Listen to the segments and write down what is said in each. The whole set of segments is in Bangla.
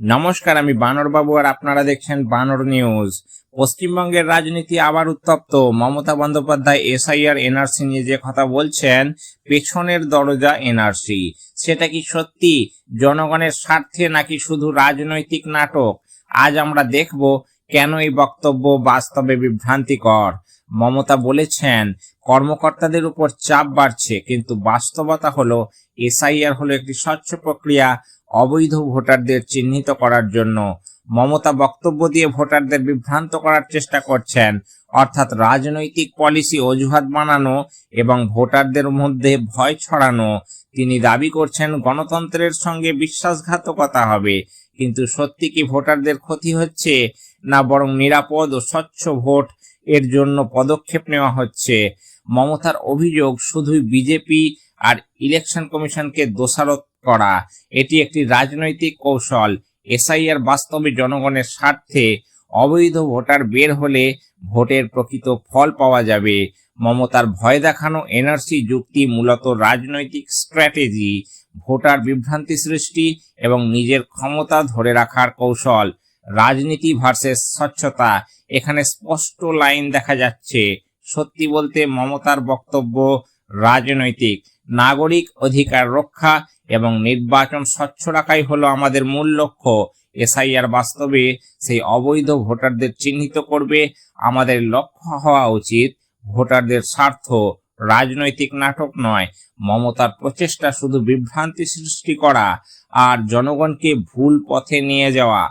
নমস্কার, আমি বানর বাবু আর আপনারা দেখছেন বানর নিউজ। পশ্চিমবঙ্গের রাজনীতি আবার উত্তপ্ত। মমতা বন্দ্যোপাধ্যায়, এসআইআর, এনআরসি নিয়ে যে কথা বলছেন, পেছনের দরজা এনআরসি। সেটা কি সত্যি? জনগণের স্বার্থে নাকি শুধু রাজনৈতিক নাটক? আজ আমরা দেখব কেন এই বক্তব্য বাস্তবে বিভ্রান্তিকর। মমতা বলেছেন, কর্মকর্তাদের উপর চাপ বাড়ছে, কিন্তু বাস্তবতা হলো, এসআইআর হলো একটি স্বচ্ছ প্রক্রিয়া, অবৈধ ভোটারদের চিহ্নিত করার জন্য। মমতা বক্তব্য দিয়ে ভোটারদের বিভ্রান্ত করার চেষ্টা করছেন, অর্থাৎ রাজনৈতিক পলিসি অজুহাত বানানো এবং ভোটারদের মধ্যে ভয় ছড়ানো। তিনি দাবি করছেন, গণতন্ত্রের সঙ্গে বিশ্বাসঘাতকতা হবে, কিন্তু সত্যি কি ভোটারদের ক্ষতি হচ্ছে, না বরং নিরাপদ ও স্বচ্ছ ভোট এর জন্য পদক্ষেপ নেওয়া হচ্ছে। মমতার অভিযোগ, শুধুই বিজেপি আর ইলেকশন কমিশনকে দোষারোপ করা, এটি একটি রাজনৈতিক কৌশল। এসআইআর বাস্তবে জনগণের স্বার্থে অবৈধ ভোটার বের হলে ভোটের প্রকৃত ফল পাওয়া যাবে। মমতার ভয় দেখানো এনআরসি যুক্তি মূলত রাজনৈতিক স্ট্র্যাটেজি, ভোটার বিভ্রান্তি সৃষ্টি এবং নিজের ক্ষমতা ধরে রাখার কৌশল। রাজনীতি ভার্সেস স্বচ্ছতা। এখানে স্পষ্ট লাইন দেখা যাচ্ছে। সত্যি বলতে মমতার বক্তব্য রাজনৈতিক। নাগরিক অধিকার রক্ষা এবং নির্বাচন স্বচ্ছ রাখাই হলো আমাদের মূল লক্ষ্য। এসআইআর বাস্তবে সেই অবৈধ ভোটারদের চিহ্নিত করবে। আমাদের লক্ষ্য হওয়া উচিত ভোটারদের স্বার্থ। রাজনৈতিক নাটক নয়। মমতার প্রচেষ্টা শুধু বিভ্রান্তি সৃষ্টি করা আর জনগণকে ভুল পথে নিয়ে যাওয়া।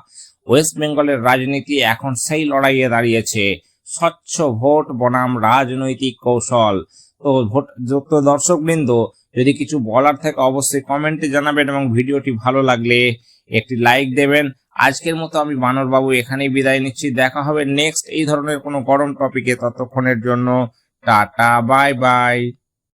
ওয়েস্ট বেঙ্গলের রাজনীতি এখন সেই লড়াইয়ে দাঁড়িয়েছে। স্বচ্ছ ভোট, বনাম রাজনৈতিক কৌশল। তো ভোট যুক্ত দর্শকবৃন্দ, যদি কিছু বলার থাকে অবশ্যই কমেন্টে জানাবেন এবং ভিডিওটি ভালো লাগলে একটি লাইক দেবেন। আজকের মতো আমি বানর বাবু এখানেই বিদায় নিচ্ছি। দেখা হবে নেক্সট এই ধরনের কোনো গরম টপিকে ততক্ষণের জন্য। Tata bye bye